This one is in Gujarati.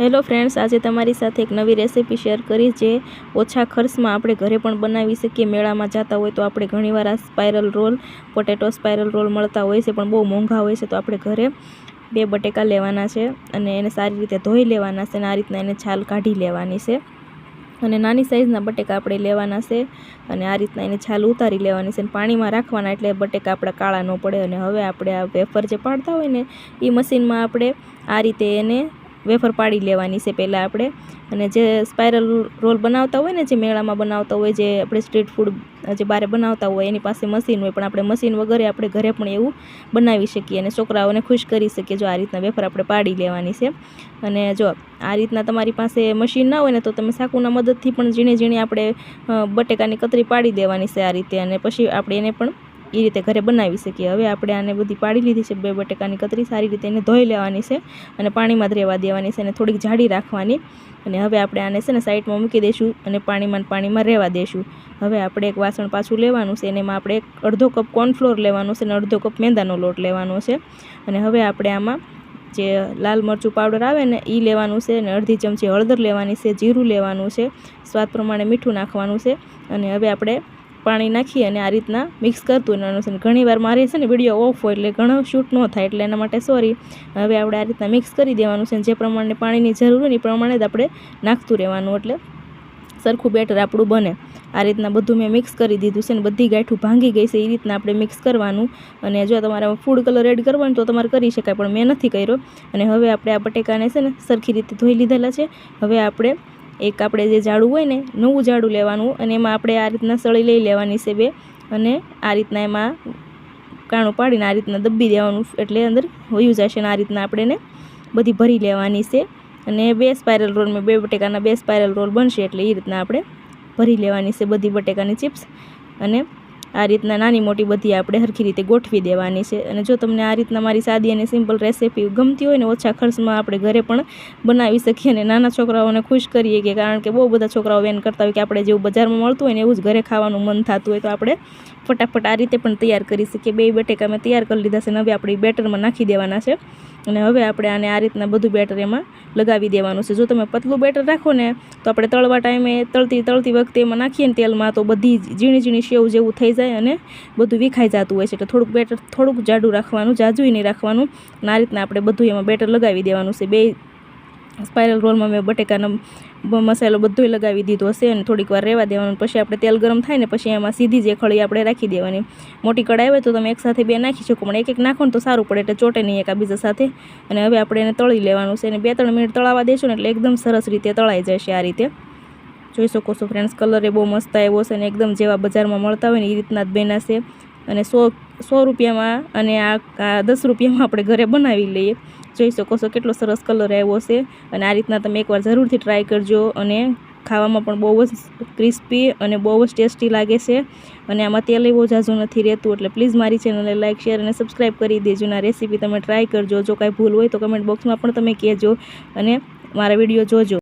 હેલો ફ્રેન્ડ્સ, આજે તમારી સાથે એક નવી રેસીપી શેર કરીશ જે ઓછા ખર્ચમાં આપણે ઘરે પણ બનાવી શકીએ. મેળામાં જતા હોય તો આપણે ઘણીવાર આ spiral roll, potato spiral roll મળતા હોય છે, પણ બહુ મોંઘા હોય છે, તો આપણે ઘરે બે બટેકા લેવાના છે અને એને સારી રીતે ધોઈ લેવાના છે અને આ રીતના એને છાલ કાઢી લેવાની છે. અને નાની સાઇઝના બટેકા આપણે લેવાના છે અને આ રીતના એને છાલ ઉતારી લેવાની છે અને પાણીમાં રાખવાના એટલે બટેકા આપણા કાળા ન પડે અને હવે આપણે આ વેફર જે પાડતા હોય ને એ મશીનમાં આપણે આ રીતે એને વેફર પાડી લેવાની છે પહેલાં આપણે. અને જે સ્પાઇરલ રોલ બનાવતા હોય ને, જે મેળામાં બનાવતા હોય, જે આપણે સ્ટ્રીટ ફૂડ જે બારે બનાવતા હોય, એની પાસે મશીન હોય, પણ આપણે મશીન વગેરે આપણે ઘરે પણ એવું બનાવી શકીએ અને છોકરાઓને ખુશ કરી શકીએ જો આ રીતના વેફર આપણે પાડી લેવાની છે. અને જો આ રીતના તમારી પાસે મશીન ના હોય ને, તો તમે સાકુના મદદથી પણ ઝીણી ઝીણી આપણે બટેકાની કતરી પાડી દેવાની છે આ રીતે. અને પછી આપણે એને પણ એ રીતે ઘરે બનાવી શકીએ. હવે આપણે આને બધી પાડી લીધી છે, બે બટેકાની કતરી, સારી રીતે એને ધોઈ લેવાની છે અને પાણીમાં જ રહેવા દેવાની છે અને થોડીક જાડી રાખવાની. અને હવે આપણે આને છે ને સાઈડમાં મૂકી દઈશું અને પાણીમાં પાણીમાં રહેવા દઈશું હવે આપણે એક વાસણ પાછું લેવાનું છે અને એમાં આપણે એક અડધો કપ કોર્નફ્લોર લેવાનો છે અને અડધો કપ મેંદાનો લોટ લેવાનો છે. અને હવે આપણે આમાં જે લાલ મરચું પાવડર આવે ને એ લેવાનું છે અને અડધી ચમચી હળદર લેવાની છે, જીરું લેવાનું છે, સ્વાદ પ્રમાણે મીઠું નાખવાનું છે. અને હવે આપણે પાણી નાખી અને આ રીતના મિક્સ કરતું રહેવાનું છે. ઘણી વાર મારે છે ને વીડિયો ઓફ હોય એટલે ઘણો શૂટ ન થાય એટલે એના માટે સોરી હવે આપણે આ રીતના મિક્સ કરી દેવાનું છે જે પ્રમાણે પાણીની જરૂર હોય એ પ્રમાણે જ આપણે નાખતું રહેવાનું એટલે સરખું બેટર આપણું બને. આ રીતના બધું મેં મિક્સ કરી દીધું છે ને બધી ગાંઠું ભાંગી ગઈ છે, એ રીતના આપણે મિક્સ કરવાનું. અને જો તમારે ફૂડ કલર એડ કરવાનો તો તમારે કરી શકાય, પણ મેં નથી કર્યો. અને હવે આપણે આ બટેકાને છે ને સરખી રીતે ધોઈ લીધેલા છે. હવે આપણે એક આપણે જે ઝાડું હોય ને, નવું ઝાડું લેવાનું અને એમાં આપણે આ રીતના સળી લઈ લેવાની છે બે અને આ રીતના એમાં કાણું પાડીને આ રીતના દબ્બી દેવાનું એટલે અંદર હોયું જશે ને આ રીતના આપણે એને બધી ભરી લેવાની છે અને બે સ્પાયરલ રોલ મેં બે બટેકાના બે સ્પાયરલ રોલ બનશે એટલે એ રીતના આપણે ભરી લેવાની છે બધી બટેકાની ચિપ્સ અને આ રીતના નાની મોટી બધી આપણે સરખી રીતે ગોઠવી દેવાની છે. અને જો તમને આ રીતના મારી સાદી અને સિમ્પલ રેસીપી ગમતી હોય ને ઓછા ખર્ચમાં આપણે ઘરે પણ બનાવી શકીએ અને નાના છોકરાઓને ખુશ કરીએ કે કારણ કે બહુ બધા છોકરાઓ વેન કરતા હોય કે આપણે જેવું બજારમાં મળતું હોય ને એવું જ ઘરે ખાવાનું મન થતું હોય તો આપણે ફટાફટ આ રીતે પણ તૈયાર કરી શકીએ. બે બટેકા મેં તૈયાર કરી લીધા છે અને હવે આપણે બેટરમાં નાખી દેવાના છે. અને હવે આપણે આને આ રીતના બધું બેટર એમાં લગાવી દેવાનું છે. જો તમે પતલું બેટર રાખો ને, તો આપણે તળવા ટાઈમે તળતી તળતી વખતે એમાં નાખીએ ને તેલમાં તો બધી ઝીણી ઝીણી સેવ જેવું થઈ જાય અને બધું વિખાઈ જતું હોય છે. એટલે થોડુંક બેટર, થોડુંક જાડું રાખવાનું, જાજુય નહીં રાખવાનું. અને આ રીતના આપણે બધું એમાં બેટર લગાવી દેવાનું છે. બે સ્પાઇરલ રોલમાં મેં બટેકાનો મસાલો બધો લગાવી દીધો હશે અને થોડીક વાર રહેવા દેવાનું. પછી આપણે તેલ ગરમ થાય ને પછી એમાં સીધી જે ખળી આપણે રાખી દેવાની. મોટી કઢાઈ હોય તો તમે એકસાથે બે નાખી શકો, પણ એક એક નાખો તો સારું પડે એટલે ચોટે નહીં એકબીજા સાથે. અને હવે આપણે એને તળી લેવાનું છે અને બે ત્રણ મિનિટ તળાવવા દેશું ને એટલે એકદમ સરસ રીતે તળાઈ જશે આ રીતે. જોઈ શકો છો ફ્રેન્ડ્સ કલર એ બહુ મસ્ત આવ્યો છે અને એકદમ જેવા બજારમાં મળતા હોય ને એ રીતના જ બેના છે. અને સો સો રૂપિયામાં અને આ દસ રૂપિયામાં આપણે ઘરે બનાવી લઈએ. જોઈ શકો છો કેટલો સરસ કલર આવ્યો છે. અને આ રીતના તમે એકવાર જરૂરથી ટ્રાય કરજો અને ખાવામાં પણ બહુ જ ક્રિસ્પી અને બહુ જ ટેસ્ટી લાગે છે. અને આમાં તેલ એવો ઝાઝું નથી રહેતું, એટલે પ્લીઝ મારી ચેનલને લાઇક શેર અને સબસ્ક્રાઈબ કરી દેજો. અને રેસીપી તમે ટ્રાય કરજો. જો કાંઈ ભૂલ હોય તો કમેન્ટ બોક્સમાં પણ તમે કહેજો અને મારા વીડિયો જોજો.